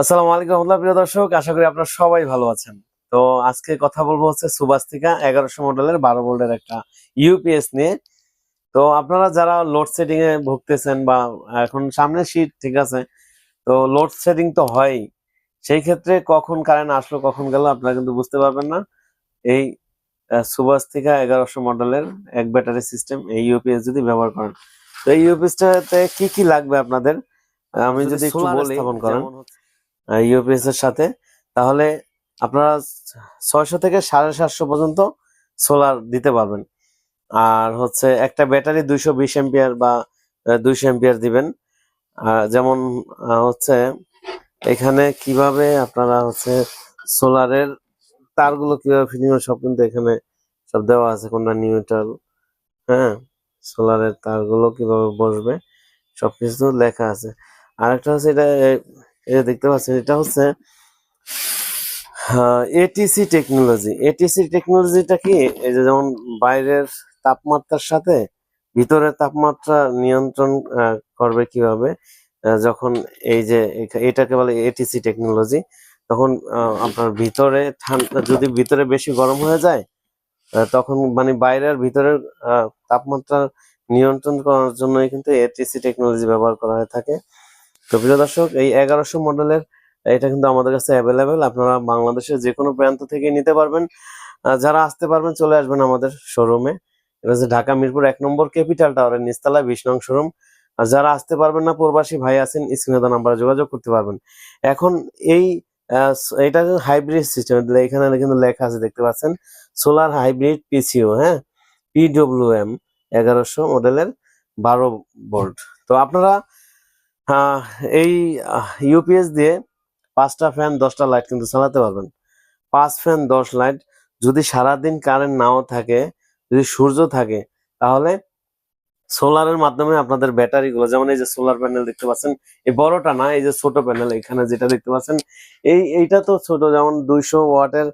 আসসালামু আলাইকুম রহমতুল্লাহ প্রিয় দর্শক আশা করি আপনারা সবাই ভালো আছেন। তো আজকে কথা বলব হচ্ছে সুবাস্তিকা এগারোশো মডেলের বারো ভোল্টের একটা ইউপিএস নিয়ে। তো আপনারা যারা লোড সেটিং এ ভুগতেছেন বা এখন সামনে শীত ঠিক আছে তো লোড সেটিং তো হয়ই সেই ক্ষেত্রে কখন কারেন্ট আসলো কখন গেল আপনারা কিন্তু বুঝতে পারবেন না। এই সুবাস্তিকা এগারোশো মডেলের এক ব্যাটারি সিস্টেম এই ইউপিএস যদি ব্যবহার করেন। তো এই ইউপিএসটাতে কি কি লাগবে আপনাদের? আমি যদি একটু বলি স্থাপন করেন, ইউপিএস এর সাথে, তাহলে আপনারা ছয়শো থেকে সাড়ে সাতশো পর্যন্ত সোলার দিতে পারবেন। আর হচ্ছে একটা ব্যাটারি দুইশো বিশ এম্পিয়ার বা দুইশো এম্পিয়ার দিবেন। আর যেমন হচ্ছে এখানে কীভাবে আপনারা হচ্ছে সোলারের তারগুলো কীভাবে ফিটিং সব কিন্তু এখানে সব দেওয়া আছে, কোনটা নিউট্রাল হ্যাঁ? সোলারের তারগুলো কীভাবে বসবে সব কিছু লেখা আছে। আরেকটা হচ্ছে এটা এটা দেখতে পাচ্ছেন, এটা হচ্ছে এটিসি টেকনোলজি এটিসি টেকনোলজিটা কি? এই যে যেমন বাইরের তাপমাত্রার সাথে ভিতরের তাপমাত্রা নিয়ন্ত্রণ করবে কীভাবে যখন এই যে এটাকে বলে এটিসি টেকনোলজি তখন আপনার ভিতরে ঠান্ডা যদি ভিতরে বেশি গরম হয়ে যায় তখন মানে বাইরের ভিতরের তাপমাত্রা নিয়ন্ত্রণ করার জন্যই কিন্তু এটিসি টেকনোলজি ব্যবহার করা হয়ে থাকে। তো প্রিয় দর্শক, এই এগারোশো মডেলের এটা কিন্তু আমাদের কাছে অ্যাভেলেবেল আপনারা বাংলাদেশের যে কোনো প্রান্ত থেকে নিতে পারবেন। যারা আসতে পারবেন, চলে আসবেন আমাদের শোরুমে এটা হচ্ছে ঢাকা মিরপুর এক নম্বর ক্যাপিটাল টাওয়ারের নিচতলা বিশ নং শোরুম আর যারা আসতে পারবেন না, প্রবাসী ভাই আছেন স্ক্রিনে নাম্বারে যোগাযোগ করতে পারবেন। এখন এই এটা হাইব্রিড সিস্টেম এখানে কিন্তু লেখা আছে, দেখতে পাচ্ছেন? সোলার হাইব্রিড পিসিও হ্যাঁ? পিডব্লিউএম এগারোশো মডেলের বারো ভোল্ট তো আপনারা এই ইউপিএস দিয়ে পাঁচটা ফ্যান দশটা লাইট কিন্তু চালাতে পারবেন। পাঁচ ফ্যান দশ লাইট যদি সারাদিন কারেন্ট নাও থাকে, যদি সূর্য থাকে, তাহলে সোলারের মাধ্যমে আপনাদের ব্যাটারিগুলো যেমন এই যে সোলার প্যানেল দেখতে পাচ্ছেন, এই বড়টা না, এই যে ছোট প্যানেল এখানে যেটা দেখতে পাচ্ছেন, এই, এইটা তো ছোট, যেমন দুইশো ওয়াটের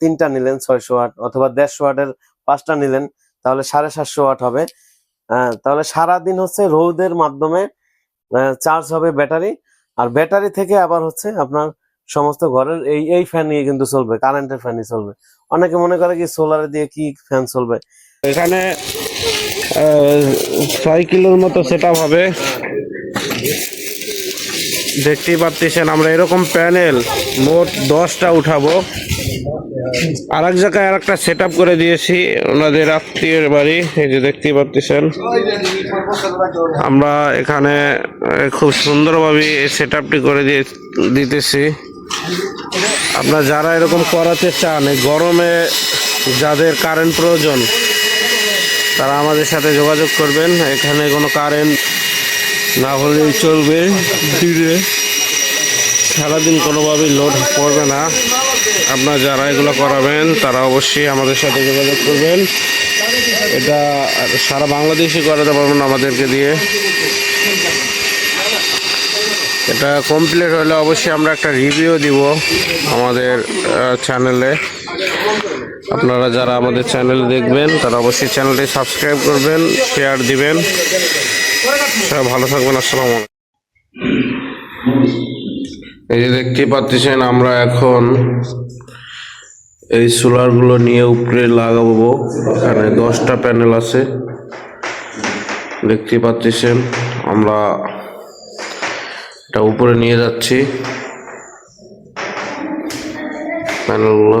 তিনটা নিলেন, ছয়শো ওয়াট অথবা দেড়শো ওয়াটের পাঁচটা নিলেন, তাহলে সাড়ে সাতশো ওয়াট হবে। তাহলে সারাদিন হচ্ছে রোদের মাধ্যমে চার্জ হবে ব্যাটারি আর ব্যাটারি থেকে আবার হচ্ছে আপনার সমস্ত ঘরের এই এই ফ্যান নিয়ে কিন্তু চলবে কারেন্টের ফ্যানই চলবে। অনেকে মনে করে কি সোলারে দিয়ে কি ফ্যান চলবে? এখানে ছয় কিলোর মতো সেট হবে। দেখতেই পাচ্ছেন, আমরা এরকম প্যানেল মোট দশটা উঠাবো। আর এক জায়গায় আর একটা সেট করে দিয়েছি, ওনাদের আত্মীয়ের বাড়ি, এই যে দেখতেই পাচ্ছেন। আমরা এখানে খুব সুন্দরভাবে এই সেট করে দিয়ে, দিতেছি। আপনারা যারা এরকম করাতে চান গরমে যাদের কারেন্ট প্রয়োজন, তারা আমাদের সাথে যোগাযোগ করবেন। এখানে কোনো কারেন্ট না হলে চলবে। দিনে সারাদিন কোনোভাবেই লোড পড়বে না। আপনারা যারা এগুলো করাবেন, তারা অবশ্যই আমাদের সাথে যোগাযোগ করবেন। এটা সারা বাংলাদেশে করাতে পারবেন আমাদেরকে দিয়ে। এটা কমপ্লিট হলে অবশ্যই আমরা একটা রিভিউ দিব আমাদের চ্যানেলে আপনারা যারা আমাদের চ্যানেল দেখবেন, তারা অবশ্যই চ্যানেলটি সাবস্ক্রাইব করবেন শেয়ার দিবেন। সবাই ভালো থাকবেন, আসসালামু এই যে দেখতে পাচ্ছেন, আমরা এখন এই সোলারগুলো নিয়ে উপরে লাগাবো। এখানে দশটা প্যানেল আছে। দেখতে পাচ্ছেন, আমরা এটা উপরে নিয়ে যাচ্ছি। প্যানেলগুলো